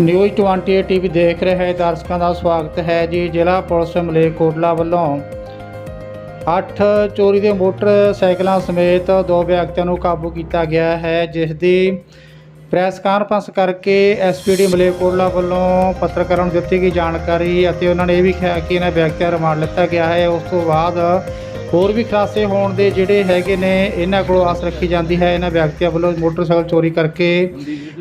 News 28 TV ਦੇਖ ਰਹੇ ਦਰਸ਼ਕਾਂ ਦਾ ਸਵਾਗਤ ਹੈ ਜੀ ਜ਼ਿਲ੍ਹਾ ਪੁਲਿਸ ਮਲੇਕੋਟਲਾ ਵੱਲੋਂ। 8 ਚੋਰੀ ਦੇ ਮੋਟਰਸਾਈਕਲਾਂ ਸਮੇਤ ਦੋ ਵਿਅਕਤੀਆਂ ਨੂੰ ਕਾਬੂ ਕੀਤਾ ਗਿਆ ਹੈ, ਜਿਸ ਦੀ ਪ੍ਰੈਸ ਕਾਨਫਰੰਸ ਕਰਕੇ ਐਸਪੀਡੀ ਮਲੇਕੋਟਲਾ ਵੱਲੋਂ ਪੱਤਰਕਾਰਾਂ ਨੂੰ ਦਿੱਤੀ ਗਈ ਜਾਣਕਾਰੀ ਅਤੇ ਉਹਨਾਂ ਨੇ ਇਹ ਵੀ ਕਿਹਾ ਕਿ ਇਹਨਾਂ ਵਿਅਕਤੀਆਂ ਰਿਮਾਂਡ ਲਿੱਤਾ ਗਿਆ ਹੈ। ਉਸ ਤੋਂ ਬਾਅਦ ਹੋਰ ਵੀ ਖੁਲਾਸੇ ਹੋਣ ਦੇ ਜਿਹੜੇ ਹੈਗੇ ਨੇ, ਇਹਨਾਂ ਕੋਲੋਂ ਆਸ ਰੱਖੀ ਜਾਂਦੀ ਹੈ। ਇਹਨਾਂ ਵਿਅਕਤੀਆਂ ਵੱਲੋਂ ਮੋਟਰਸਾਈਕਲ ਚੋਰੀ ਕਰਕੇ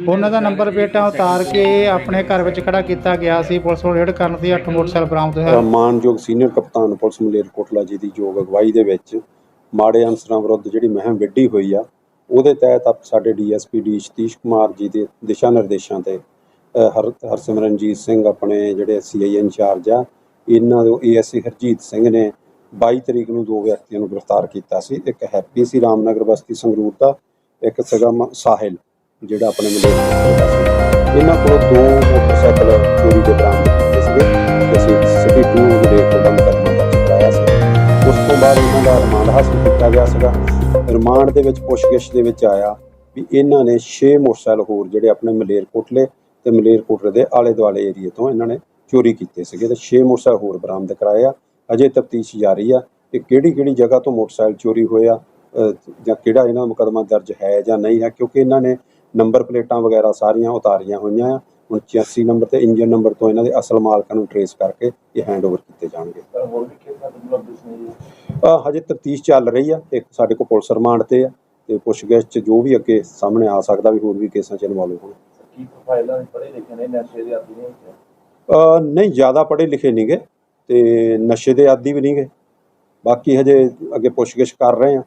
ਉਹਨਾਂ ਦਾ ਨੰਬਰ ਪਲੇਟਾਂ ਉਤਾਰ ਕੇ ਆਪਣੇ ਘਰ ਵਿੱਚ ਖੜਾ ਕੀਤਾ ਗਿਆ ਸੀ। ਪੁਲਿਸ ਵੱਲੋਂ ਰੇਡ ਕਰਨ ਤੇ 8 ਮੋਟਰਸਾਈਕਲ ਬਰਾਮਦ ਹੋਇਆ। ਮਾਨਯੋਗ ਸੀਨੀਅਰ ਕਪਤਾਨ ਪੁਲਿਸ ਮਲੇਰਕੋਟਲਾ ਜੀ ਦੀ ਯੋਗ ਅਗਵਾਈ ਦੇ ਵਿੱਚ ਮਾੜੇ ਅਨਸਰਾਂ ਵਿਰੁੱਧ ਜਿਹੜੀ ਮੁਹਿੰਮ ਵਿੱਢੀ ਹੋਈ ਆ, ਉਹਦੇ ਤਹਿਤ ਆਪ ਸਾਡੇ ਡੀਐਸਪੀ ਡੀ ਸਤੀਸ਼ ਕੁਮਾਰ ਜੀ ਦੇ ਦਿਸ਼ਾ ਨਿਰਦੇਸ਼ਾਂ ਤੇ ਹਰ, ਹਰਸਿਮਰਨਜੀਤ ਸਿੰਘ ਆਪਣੇ ਜਿਹੜੇ ਸੀਆਈ ਇੰਚਾਰਜ ਆ, ਇਹਨਾਂ ਦੇ ਏਐਸਸੀ ਹਰਜੀਤ ਸਿੰਘ ਨੇ 22 ਤਰੀਕ ਨੂੰ ਦੋ ਵਿਅਕਤੀਆਂ ਨੂੰ ਗ੍ਰਿਫਤਾਰ ਕੀਤਾ ਸੀ, ਇੱਕ ਹੈਪੀ ਸੀ ਰਾਮਨਗਰ ਬਸਤੀ ਸੰਗਰੂਰ ਦਾ, ਇੱਕ ਸੀਗਾ ਸਾਹਿਲ, ਜਿਹੜਾ ਆਪਣੇ ਮਲੇਰਕੋਟਲਾ ਇਹਨਾਂ ਕੋਲੋਂ ਦੋ ਮੋਟਰਸਾਈਕਲ ਚੋਰੀ ਦੇ ਬਰਾਮਦ ਕੀਤੇ ਸੀਗੇ ਅਸੀਂ ਸਿਟੀ ਟੂ ਮਲੇਰਕੋਟਲਾ ਮੁਕੱਦਮਾ ਦਰਜ ਕਰਾਇਆ ਸੀ। ਉਸ ਤੋਂ ਬਾਅਦ ਇਹਨਾਂ ਦਾ ਰਿਮਾਂਡ ਹਾਸਲ ਕੀਤਾ ਗਿਆ ਸੀਗਾ। ਰਿਮਾਂਡ ਦੇ ਵਿੱਚ ਪੁੱਛਗਿੱਛ ਦੇ ਵਿੱਚ ਆਇਆ ਵੀ ਇਹਨਾਂ ਨੇ 6 ਮੋਟਰਸਾਈਕਲ ਹੋਰ ਜਿਹੜੇ ਆਪਣੇ ਮਲੇਰਕੋਟਲੇ ਤੇ ਮਲੇਰਕੋਟਲੇ ਦੇ ਆਲੇ ਦੁਆਲੇ ਏਰੀਏ ਤੋਂ ਇਹਨਾਂ ਨੇ ਚੋਰੀ ਕੀਤੇ ਸੀਗੇ ਤੇ 6 ਮੋਟਰਸਾਈਕਲ ਹੋਰ ਬਰਾਮਦ ਕਰਾਏ ਆ। ਅਜੇ ਤਫਤੀਸ਼ ਜਾਰੀ ਆ ਕਿ ਕਿਹੜੀ ਕਿਹੜੀ ਜਗ੍ਹਾ ਤੋਂ ਮੋਟਰਸਾਈਕਲ ਚੋਰੀ ਹੋਇਆ ਜਾਂ ਕਿਹੜਾ ਇਹਨਾਂ ਦਾ ਮੁਕੱਦਮਾ ਦਰਜ ਹੈ ਜਾਂ ਨਹੀਂ ਹੈ ਕਿਉਂਕਿ ਇਹਨਾਂ ਨੇ ਨੰਬਰ ਪਲੇਟਾਂ ਵਗੈਰਾ ਸਾਰੀਆਂ ਉਤਾਰੀਆਂ ਹੋਈਆਂ ਆ। ਹੁਣ 86 ਨੰਬਰ ਤੇ ਇੰਜਨ ਨੰਬਰ ਤੋਂ ਇਹਨਾਂ ਦੇ ਅਸਲ ਮਾਲਕਾਂ ਨੂੰ ਟਰੇਸ ਕਰਕੇ ਇਹ ਹੈਂਡਓਵਰ ਕੀਤੇ ਜਾਣਗੇ। ਹਜੇ ਤਫਤੀਸ਼ ਚੱਲ ਰਹੀ ਆ ਇੱਕ ਸਾਡੇ ਕੋਲ ਪੁਲਿਸ ਰਿਮਾਂਡ ਤੇ ਆ ਤੇ ਪੁੱਛਗਿੱਛ 'ਚ ਜੋ ਵੀ ਅੱਗੇ ਸਾਹਮਣੇ ਆ ਸਕਦਾ ਵੀ ਹੋਰ ਵੀ ਕੇਸਾਂ 'ਚ ਇਨਵੋਲਵ ਹੋਣ। ਕੀ ਪ੍ਰੋਫਾਈਲਾਂ ਦੇ ਪੜ੍ਹੇ ਲਿਖੇ ਨੇ ਨਸ਼ੇ ਦੇ ਆਦੀ ਨੇ ਨਹੀਂ ਜ਼ਿਆਦਾ ਪੜ੍ਹੇ ਲਿਖੇ ਨਹੀਂਗੇ ਤੇ ਨਸ਼ੇ ਦੇ ਆਦੀ ਵੀ ਨਹੀਂਗੇ। ਬਾਕੀ ਹਜੇ ਅੱਗੇ ਪੁੱਛਗਿੱਛ ਕਰ ਰਹੇ ਆ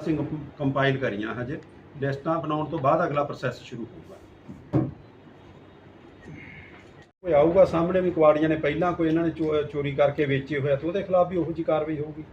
ਅਸੀਂ ਕੰਪਾਈਲ ਕਰੀਆਂ ਹਜੇ। ਲਿਸਟਾਂ ਬਣਾਉਣ ਤੋਂ ਬਾਅਦ ਅਗਲਾ ਪ੍ਰੋਸੈਸ ਸ਼ੁਰੂ ਹੋਊਗਾ। ਕੋਈ ਆਊਗਾ ਸਾਹਮਣੇ ਵੀ ਕੁਆੜੀਆਂ ਨੇ ਪਹਿਲਾਂ ਕੋਈ ਇਹਨਾਂ ਨੇ ਚੋ- ਚੋਰੀ ਕਰਕੇ ਵੇਚੇ ਹੋਇਆ ਤੇ ਉਹਦੇ ਖਿਲਾਫ ਵੀ ਉਹੋ ਜੀ ਕਾਰਵਾਈ ਹੋਊਗੀ।